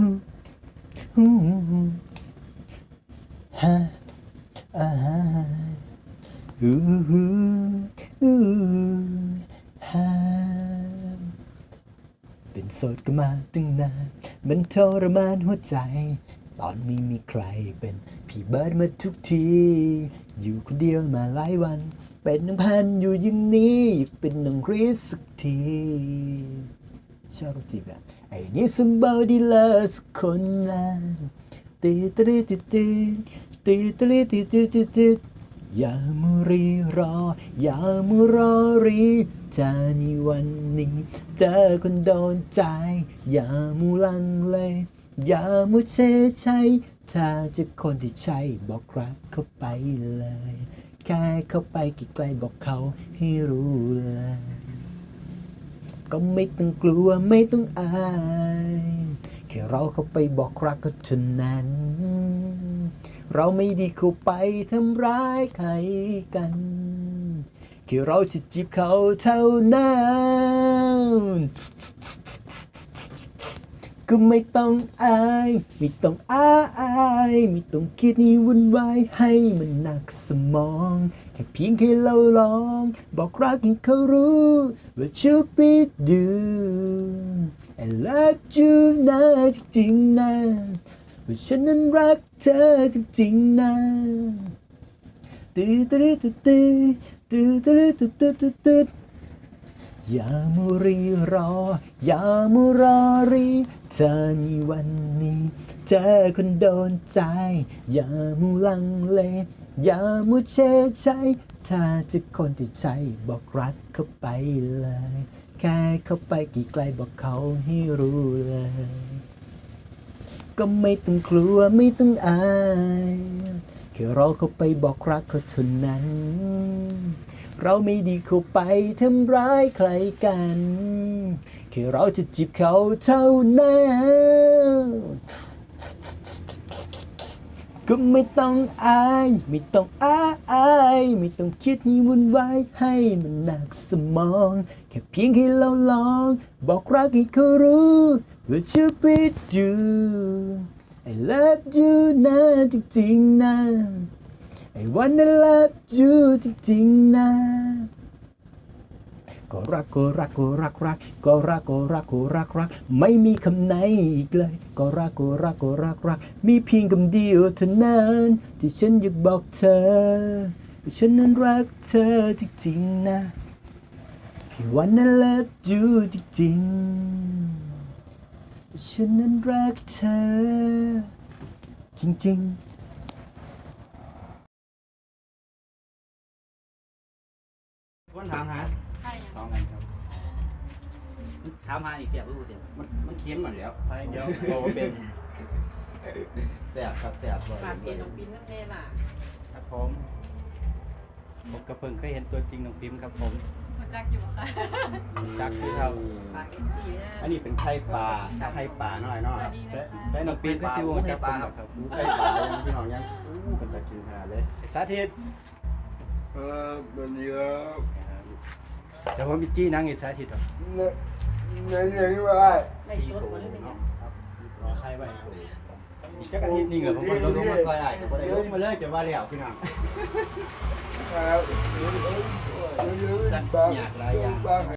ฮูฮูฮ่าอ่าฮ่าฮูฮูฮูฮ่าเป็นโสดก็มาตั้งนานมันทรมานหัวใจ ตอนไม่มีใครเป็นพี่เบิร์ดมาทุกที อยู่คนเดียวมาหลายวัน เป็นน้องพันอยู่อยังนี้อยากเป็นน้องคริสสักทีชอบจีบอะ ไอ้นี่สมบูรณ์ดีเลยสักคนละตีตีตีตีตีตีตีตีตีตีอย่ามัวรีรอ อย่ามัวรอรีถ้าในวันนี้เจอคนโดนใจ อย่ามัวลังเลอย่ามัวเชใช่ถ้าเจะคนที่ใช่บอกรักเข้าไปเลย แค่เข้าไปใกล้ๆบอกเขาให้รู้เลย ก็ไม่ต้องกลัวไม่ต้องอายแค่เราเข้าไปบอกรักก็เท่านั้น เราไม่ไดีเข้าไปทำร้ายใครกันแค่เราจะจีบเขาเท่านั้น ก็ไม่ต้องอาย ไม่ต้องอายไม่ต้องคิดนี่วุ่นวายให้มันหนักสมอง แค่เพียงแค่เราลอง บอกรักให้เขารู้ว่า should be do I love you นะจริงๆนะว่าฉันนั้นรักเธอจริงๆนะตื้อตื้อตื้อตื้อตื้อตื้อตื้อตื้อตื้ออ ย่ามัวรีรออย่ามัวรอรีเธอในวันนี้ เจอคนโดนใจอย่ามัวลังเลอย่ามัวเชใช้ถ้าจะคนที่ใช่บอกรักเข้าไปเลย แค่เข้าไปกี่ไกลบอกเขาให้รู้เลย ก็ไม่ต้องกลัวไม่ต้องอาย แค่เราเข้าไปบอกรักเขาเท่านั้น เราไม่ดีเข้าไปทำร้ายใครกันแค่เราจะจีบเขาเท่านั้นก็ไม่ต้องอาย ไม่ต้องอายไม่ต้องคิดให้วุ่นวายให้มันหนักสมอง แค่เพียงให้เราลอง บอกรักให้เขารู้ว่าชีวิตอยู่ I love you นะจริงๆนะ I wanna love you จริงๆนะก็รักก็รักก็รักรักก็รักก็รักก็รักรัก ไม่มีคำไหนอีกเลยก็รักก็รักก็รักรัก มีเพียงคำเดียวเท่านั้น ที่ฉันอยากบอกเธอว่าฉันนั้นรักเธอจริงๆนะ I wanna love you จริงๆ ฉันนั้นรักเธอ จริงๆคนถามหาใช่ยังสองอันครับ ถามหาอีกเสียบรู้เสียบมันมันเค็มหมดแล้วไปเดี๋ยวบอกว่าเป็นแสบครับแสบบ่อยฝากเกณฑ์น้องปิ้นน้ำเล่ล่ะครับผมผมกระเพิ่งเคยเห็นตัวจริงน้องพิมพ์ครับผมมา จักอยู่ค่ะจักที่ครับฝากเอฟซีนะอันนี้เป็นไข่ปลาไข่ปลาหน่อยเนาะสวัสดีและนะคะและน้องพิมพ์ก็ซิวจักผมครับไข่ปลายังพี่น้องยังอู้เป็นตะกินขนาดเลยสาธิตเออเป็นเยอะเดี๋ยวผมมีจี้นั่งอีกสาธิตครับเนี่ยเนี่ยเนี่ยว่าในสดหมดเลยเป็นยังครับรอใครไว้ อีกจักอาทิตย์หนึงเหรอผมก็เราต้องลงมาซอยไอ้ก็บ่ได้ลงมาเลยจะว่าแล้วพี่น้องครับเออเออเออเออบ้าบ้า